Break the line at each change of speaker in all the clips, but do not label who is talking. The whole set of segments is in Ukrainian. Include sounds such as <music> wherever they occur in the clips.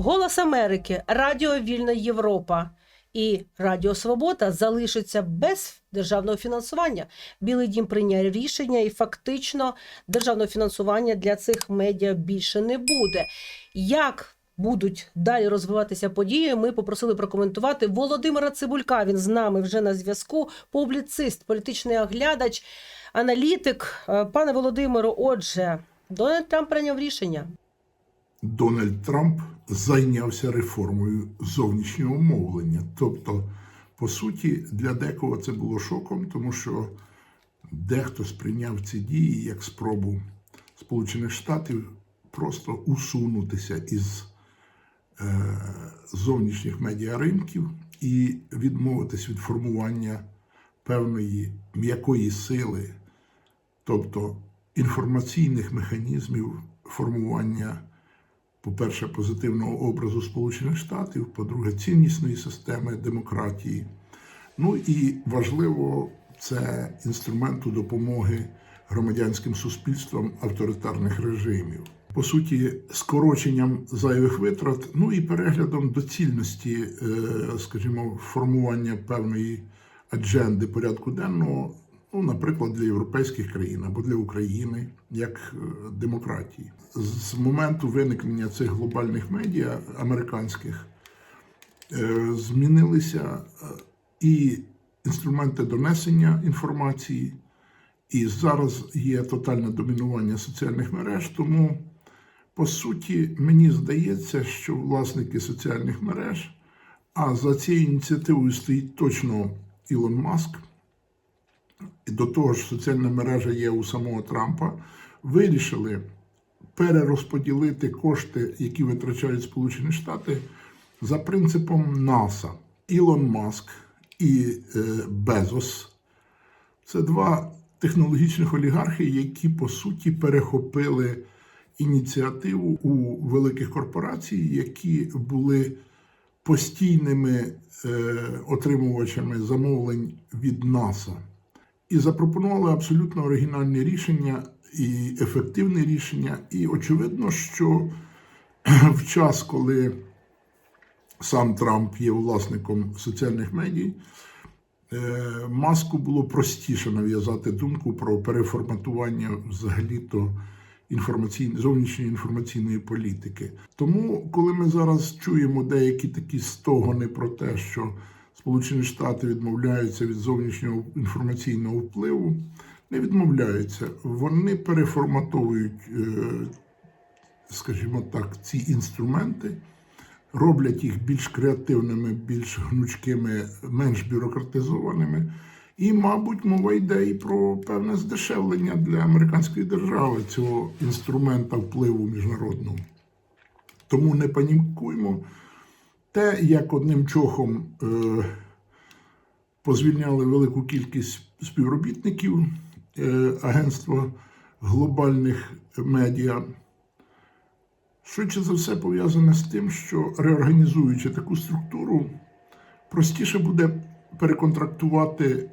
Голос Америки, Радіо Вільна Європа і Радіо Свобода залишаться без державного фінансування. Білий дім прийняв рішення, і фактично державного фінансування для цих медіа більше не буде. Як будуть далі розвиватися події? Ми попросили прокоментувати Володимира Цибулька. Він з нами вже на зв'язку. Публіцист, політичний оглядач, аналітик. Е, Пане Володимиру, отже, Дональд Трамп прийняв рішення.
Дональд Трамп зайнявся реформою зовнішнього мовлення. Тобто, по суті, для декого це було шоком, тому що дехто сприйняв ці дії як спробу Сполучених Штатів просто усунутися із е, зовнішніх медіаринків і відмовитись від формування певної м'якої сили, тобто інформаційних механізмів формування по-перше, позитивного образу Сполучених Штатів, по-друге, ціннісної системи демократії. Ну і важливо, це інструменту допомоги громадянським суспільствам авторитарних режимів. По суті, скороченням зайвих витрат, ну і переглядом доцільності, е, скажімо, формування певної адженди порядку денного, ну, наприклад, для європейських країн або для України як е, демократії. З моменту виникнення цих глобальних медіа американських е, змінилися е, і інструменти донесення інформації, і зараз є тотальне домінування соціальних мереж. Тому, по суті, мені здається, що власники соціальних мереж, а за цією ініціативою стоїть точно Ілон Маск. І до того ж, соціальна мережа є у самого Трампа, вирішили перерозподілити кошти, які витрачають Сполучені Штати, за принципом НАСА. Ілон Маск і е, Безос це два технологічних олігархи, які по суті перехопили ініціативу у великих корпорацій, які були постійними е, отримувачами замовлень від НАСА і запропонували абсолютно оригінальне рішення і ефективне рішення. І очевидно, що <clears throat> в час, коли сам Трамп є власником соціальних медій, е, маску було простіше нав'язати думку про переформатування взагалі-то інформаційної зовнішньої інформаційної політики. Тому, коли ми зараз чуємо деякі такі стогони про те, що Сполучені Штати відмовляються від зовнішнього інформаційного впливу, не відмовляються. Вони переформатовують, е, скажімо так, ці інструменти, роблять їх більш креативними, більш гнучкими, менш бюрократизованими. І, мабуть, мова йде і про певне здешевлення для американської держави цього інструмента впливу міжнародного. Тому не панікуємо. Те, як одним чохом е, позвільняли велику кількість співробітників е, Агентства глобальних медіа, швидше за все пов'язане з тим, що реорганізуючи таку структуру, простіше буде переконтрактувати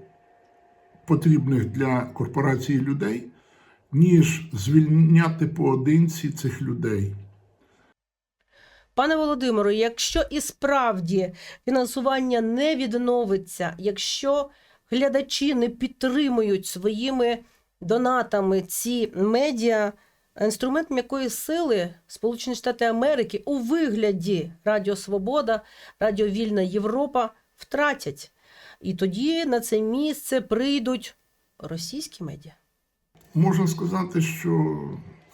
потрібних для корпорації людей, ніж звільняти поодинці цих людей.
Пане Володимиру, якщо і справді фінансування не відновиться, якщо глядачі не підтримують своїми донатами ці медіа, інструмент м'якої сили Сполучені Штати Америки у вигляді Радіо Свобода, Радіо Вільна Європа втратять. І тоді на це місце прийдуть російські медіа.
Можна сказати, що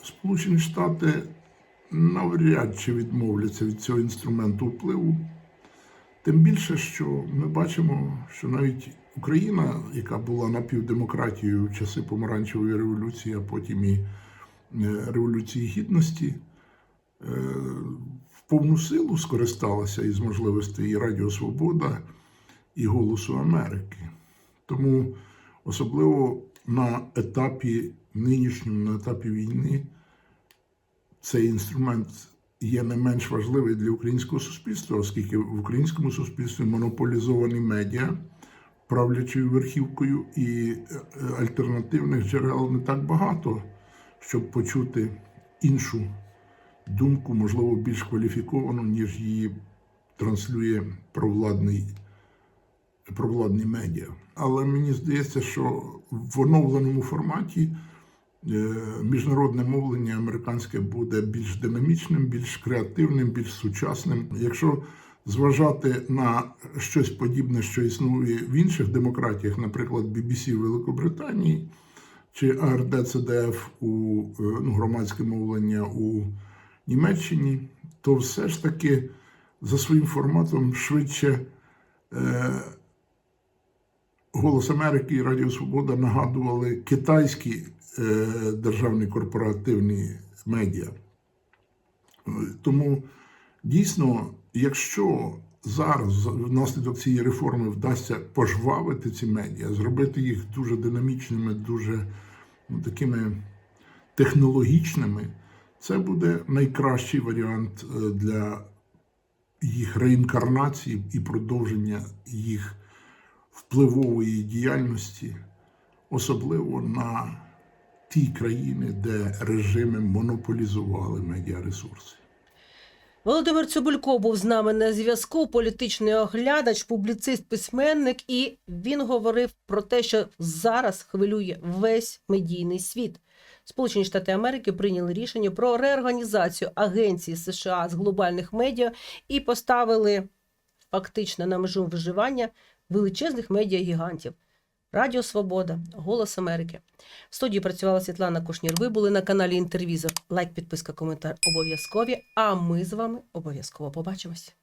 Сполучені Штати навряд чи відмовляться від цього інструменту впливу. Тим більше, що ми бачимо, що навіть Україна, яка була напівдемократією в часи помаранчевої революції, а потім і е, Революції Гідності, е, в повну силу скористалася із можливостей і Радіо Свобода, і Голосу Америки. Тому особливо на етапі нинішньому, на етапі війни, цей інструмент є не менш важливий для українського суспільства, оскільки в українському суспільстві монополізовані медіа правлячою верхівкою і е, альтернативних джерел не так багато, щоб почути іншу думку, можливо, більш кваліфіковану, ніж її транслює провладний, провладні медіа. Але мені здається, що в оновленому форматі міжнародне мовлення американське буде більш динамічним, більш креативним, більш сучасним. Якщо зважати на щось подібне, що існує в інших демократіях, наприклад, BBC Великобританії чи CDF у е, ну, громадське мовлення у Німеччині, то все ж таки за своїм форматом швидше е, Голос Америки і Радіо Свобода нагадували китайські е, державні корпоративні медіа. Е, Тому дійсно, якщо зараз внаслідок цієї реформи вдасться пожвавити ці медіа, зробити їх дуже динамічними, дуже ну, такими технологічними, це буде найкращий варіант е, для їх реінкарнації і продовження їх впливової діяльності, особливо на ті країни, де режими монополізували медіаресурси.
Володимир Цибулько був з нами на зв'язку. Політичний оглядач, публіцист, письменник, і він говорив про те, що зараз хвилює весь медійний світ. Сполучені Штати Америки прийняли рішення про реорганізацію агенції США з глобальних медіа і поставили фактично на межу виживання величезних медіагігантів. Радіо Свобода, Голос Америки. В студії працювала Світлана Кушнір. Ви були на каналі Інтервізор. Лайк, підписка, коментар обов'язкові. А ми з вами обов'язково побачимось.